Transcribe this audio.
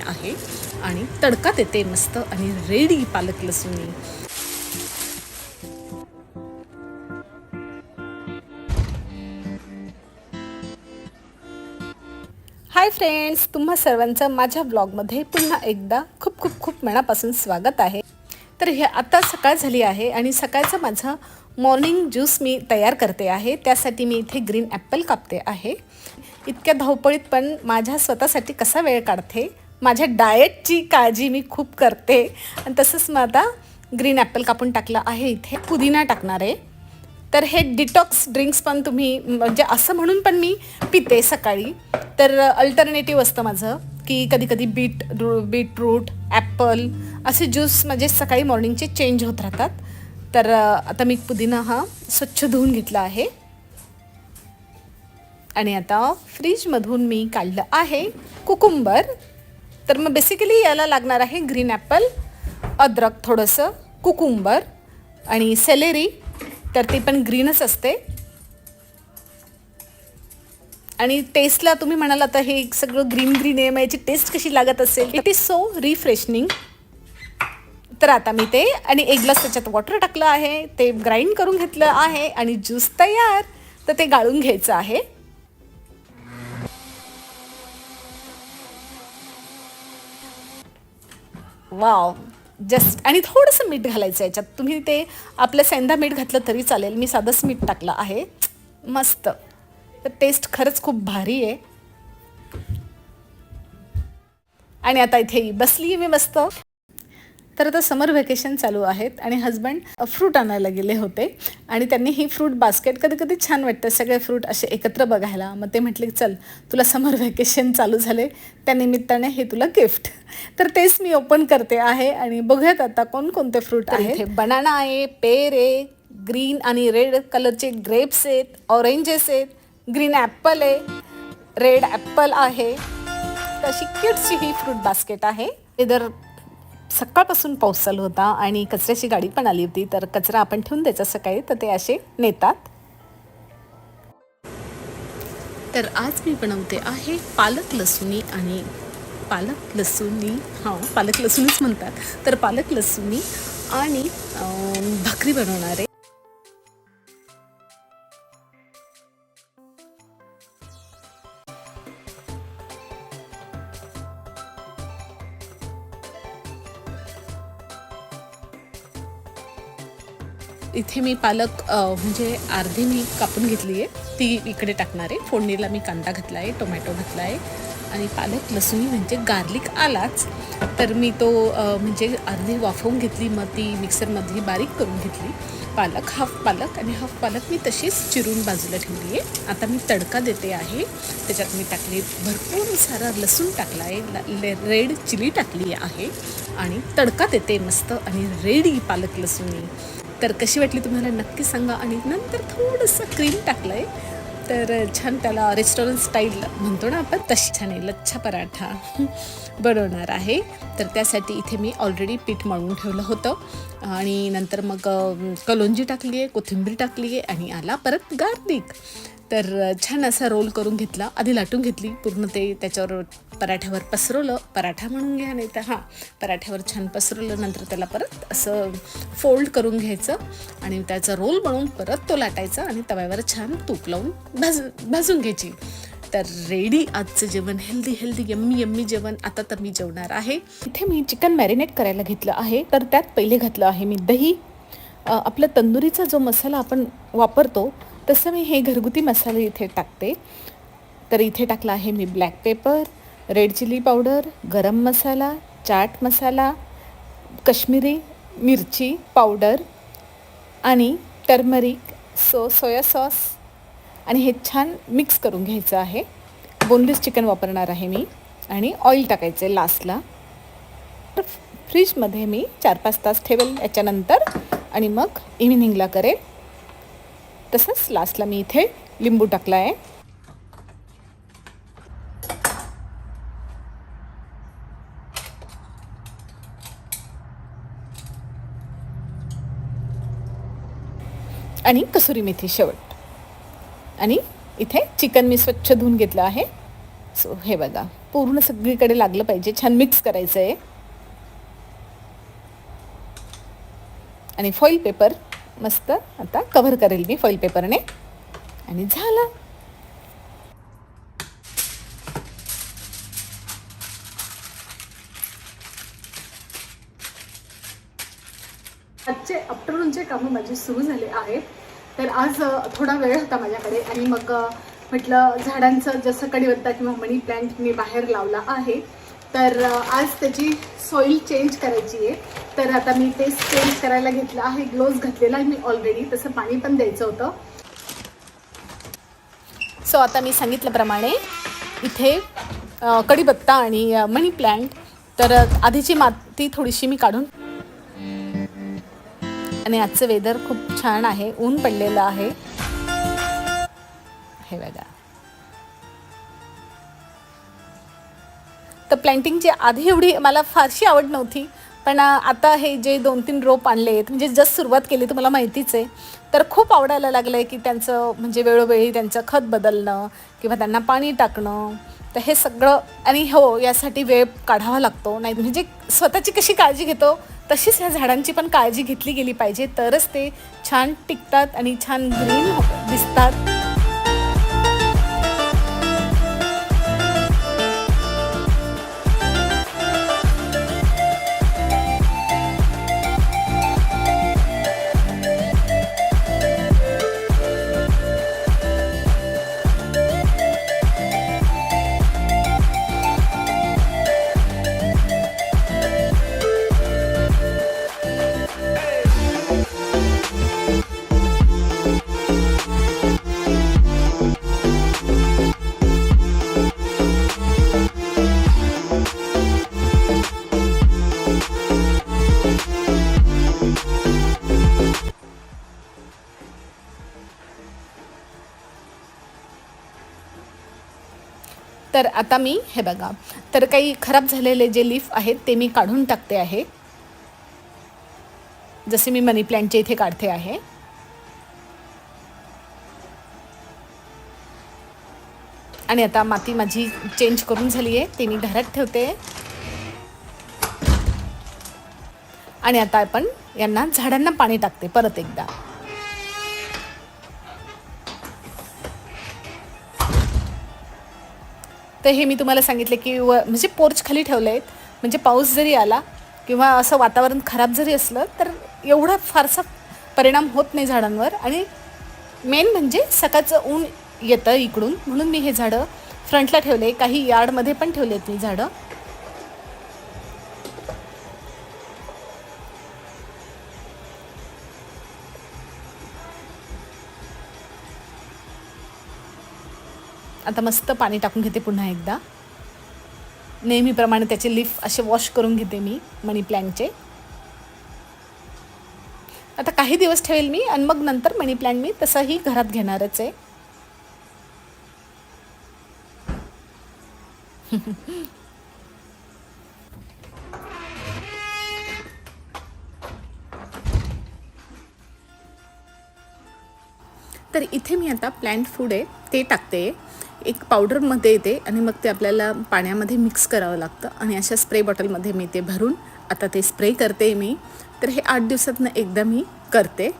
आहे आणि तडका देते मस्त आणि रेडी पालक लसूणी. हाय फ्रेंड्स तुम्हा सर्वांचं माझ्या ब्लॉगमध्ये पुन्हा एकदा खूप खूप खूप मनापासून स्वागत आहे. तर हे आता सकाळ झाली आहे आणि सकाळचं माझं मॉर्निंग ज्यूस मी तयार करते आहे. त्यासाठी मी इथे ग्रीन ॲपल कापते आहे. इतक्या धावपळीत पण माझ्या स्वतःसाठी कसा वेळ काढते? माझ्या डाएटची काळजी मी खूप करते. आणि तसंच मग आता ग्रीन ॲपल कापून टाकलं आहे इथे पुदिना टाकणार आहे. तर हे डिटॉक्स ड्रिंक्स पण तुम्ही म्हणजे असं म्हणून पण मी पिते सकाळी. तर अल्टरनेटिव्ह असतं माझं की कधी कधी बीट बीटरूट ॲपल असे ज्यूस म्हणजे सकाळी मॉर्निंगचे चेंज होत राहतात. तर आता मी पुदिना हा स्वच्छ धुवून घेतला आहे. आणि आता फ्रीजमधून मी काढलं आहे कुकुंबर. तर मग बेसिकली याला लागणार आहे ग्रीन ॲपल अद्रक थोडंसं कुकुंबर आणि सेलेरी तर ती पण ग्रीनच असते. आणि टेस्टला तुम्ही म्हणाल आता हे सगळं ग्रीन ग्रीन आहे मग याची टेस्ट कशी लागत असेल? इट इज सो रिफ्रेशनिंग तर आता मी ते आणि एक ग्लास त्याच्यात वॉटर टाकलं आहे ते ग्राइंड करून घेतलं आहे आणि ज्यूस तयार. तर ते गाळून घ्यायचं आहे. वाव जस्ट आणि थोडंसं मीठ घालायचं याच्यात. तुम्ही ते आपलं सेंधा मीठ घातलं तरी चालेल. मी साधंच मीठ टाकलं आहे. मस्त. तर टेस्ट खरंच खूप भारी आहे. आणि आता इथे बसली मी मस्त. तर आता समर व्हॅकेशन चालू आहेत आणि हस्बंड फ्रूट आणायला गेले होते. आणि त्यांनी ही फ्रूट बास्केट कधी कधी छान वाटतं. सगळे फ्रूट असे एकत्र बघायला. मग ते म्हटले की चल तुला समर व्हॅकेशन चालू झाले. त्या निमित्ताने हे तुला गिफ्ट तर तेच मी ओपन करते आहे आणि बघूयात आता कोणकोणते फ्रूट आहेत. बनाना आहे पेर आहे ग्रीन आणि रेड कलरचे ग्रेप्स आहेत ऑरेंजेस आहेत ग्रीन ॲपल आहे रेड ॲपल आहे. तशी किड्सची ही फ्रूट बास्केट आहे. इधर सकाळपासून पाऊस चालू होता आणि कचऱ्याची गाडी पण आली होती तर कचरा आपण ठेवून द्यायचा सकाळी तर ते असे नेतात. तर आज मी बनवते आहे पालक लसुणी आणि पालक लसुणी हां पालक लसुणीच म्हणतात. तर पालक लसुणी आणि भाकरी बनवणार इथे मी पालक म्हणजे अर्धी मी कापून घेतली आहे. ती इकडे टाकणार आहे. फोडणीला मी कांदा घातला आहे टोमॅटो घातला आहे आणि पालक लसूण म्हणजे गार्लिक आलाच. तर मी तो म्हणजे अर्धी वाफवून घेतली मग ती मिक्सरमध्ये बारीक करून घेतली. पालक हाफ पालक आणि हाफ पालक मी तशीच चिरून बाजूला ठेवली आहे. आता मी तडका देते आहे. त्याच्यात मी टाकले भरपूर सारा लसूण टाकला आहे रेड चिली टाकली आहे. आणि तडका देते मस्त आणि रेडी पालक लसुणी तर कशी वाटली तुम्हाला नक्की सांगा. आणि नंतर थोडंसं क्रीम टाकलं आहे तर छान त्याला रेस्टॉरंट स्टाईल म्हणतो ना आपण तशी छान आहे. लच्छा पराठा बनवणार आहे. तर त्यासाठी इथे मी ऑलरेडी पीठ मळून ठेवलं होतं. आणि नंतर मग कलोंजी टाकली आहे कोथिंबीर टाकली आहे आणि आला परत गार्लिक तर छान असा रोल करून घेतला. आधी लाटून घेतली पूर्ण ते त्याच्यावर पराठ्यावर पसरवलं. पराठा म्हणून घ्या नाही तर हां पराठ्यावर छान पसरवलं नंतर त्याला परत असं फोल्ड करून घ्यायचं आणि त्याचा रोल बनवून परत तो लाटायचा आणि तव्यावर छान तूप लावून भाज भाजून घ्यायची. तर रेडी आजचं जेवण हेल्दी हेल्दी यम्मी यम्मी जेवण. आता तर मी जेवणार आहे. इथे मी चिकन मॅरिनेट करायला घेतलं आहे. तर त्यात पहिले घातलं आहे मी दही. आपला तंदुरीचा जो मसाला आपण वापरतो तसं मी हे घरगुती मसाले इथे टाकते. तर इथे टाकला आहे मी black pepper red chilli powder garam masala chaat मसाला कश्मीरी मिरची पावडर आणि टर्मरिक सो सोया सॉस आणि हे छान मिक्स करून घ्यायचं आहे. बोनलेस चिकन वापरणार आहे मी. आणि ऑइल टाकायचं आहे लास्टला तर फ्रीजमध्ये मी चार पाच तास ठेवेल याच्यानंतर. आणि मग इव्हिनिंगला करेल. तसंच लास्टला मी इथे लिंबू टाकला आहे आणि कसुरी मेथी शेवट. आणि इथे चिकन मी स्वच्छ धुवून घेतलं आहे. सो हे बघा पूर्ण सगळीकडे लागलं पाहिजे छान मिक्स करायचं आहे आणि फॉईल पेपर मस्त. आता कव्हर करेल मी फॉईल पेपरने आणि झालं. आजचे आफ्टरनूनचे कामं माझी सुरू झाले आहेत. तर आज थोडा वेळ होता माझ्याकडे. आणि मग म्हटलं झाडांचं जसं कढीपत्ता किंवा मनी प्लॅन्ट मी बाहेर लावला आहे. तर आज त्याची सॉईल चेंज करायची आहे. तर आता मी टेस्ट चेंज करायला घेतलं आहे. ग्लोव्ज घातलेला आहे मी ऑलरेडी तसं पाणी पण द्यायचं होतं. सो आता मी सांगितल्याप्रमाणे इथे अ, कढीपत्ता आणि मनी प्लांट तर आधीची माती थोडीशी मी काढून आणि आजचं वेदर खूप छान आहे. ऊन पडलेलं आहे. हे बघा. तर प्लॅन्टिंगची आधी एवढी मला फारशी आवड नव्हती. पण आता हे जे दोन तीन रोप आणले आहेत म्हणजे जस्ट सुरुवात केली तुम्हाला माहितीच आहे. तर खूप आवडायला लागलं आहे की त्यांचं म्हणजे वेळोवेळी त्यांचं खत बदलणं किंवा त्यांना पाणी टाकणं. तर हे सगळं आणि हो यासाठी वेळ काढावा लागतो. नाही म्हणजे स्वतःची कशी काळजी घेतो तशीच ह्या झाडांची पण काळजी घेतली गेली पाहिजे. तरच ते छान टिकतात आणि छान ग्रीन दिसतात. तर आता मी हे बघा तर काही खराब झालेले जे लीफ आहेत ते मी काढून टाकते आहे. जसे मी मनी प्लॅन्टचे इथे काढते आहे. आणि आता माती माझी चेंज करून झाली आहे ते मी घरात ठेवते. आणि आता आपण यांना झाडांना पाणी टाकते परत एकदा. तर हे मी तुम्हाला सांगितले की व म्हणजे पोर्च खाली ठेवले आहेत. म्हणजे पाऊस जरी आला किंवा असं वातावरण खराब जरी असलं तर एवढा फारसा परिणाम होत नाही झाडांवर. आणि मेन म्हणजे सकाळचं ऊन येतं इकडून. म्हणून मी हे झाडं फ्रंटला ठेवले. काही यार्डमध्ये पण ठेवले आहेत मी झाडं. आता मस्त पाणी टाकून घेते पुन्हा एकदा. नेहमीप्रमाणे त्याचे लिफ असे वॉश करून घेते मी मनी प्लॅन्टचे. आता काही दिवस ठेवेल मी आणि मग नंतर मनी प्लॅन्ट मी तसंही घरात घेणारच आहे. तर इथे मी आता प्लॅन्ट फूड आहे ते टाकते. एक पावडरमध्ये येते आणि मग ते आपल्याला पाण्यामध्ये मिक्स करावं लागतं आणि अशा स्प्रे बॉटलमध्ये मी ते भरून आता ते स्प्रे करते मी. तर हे आठ दिवसातनं एकदा मी करते.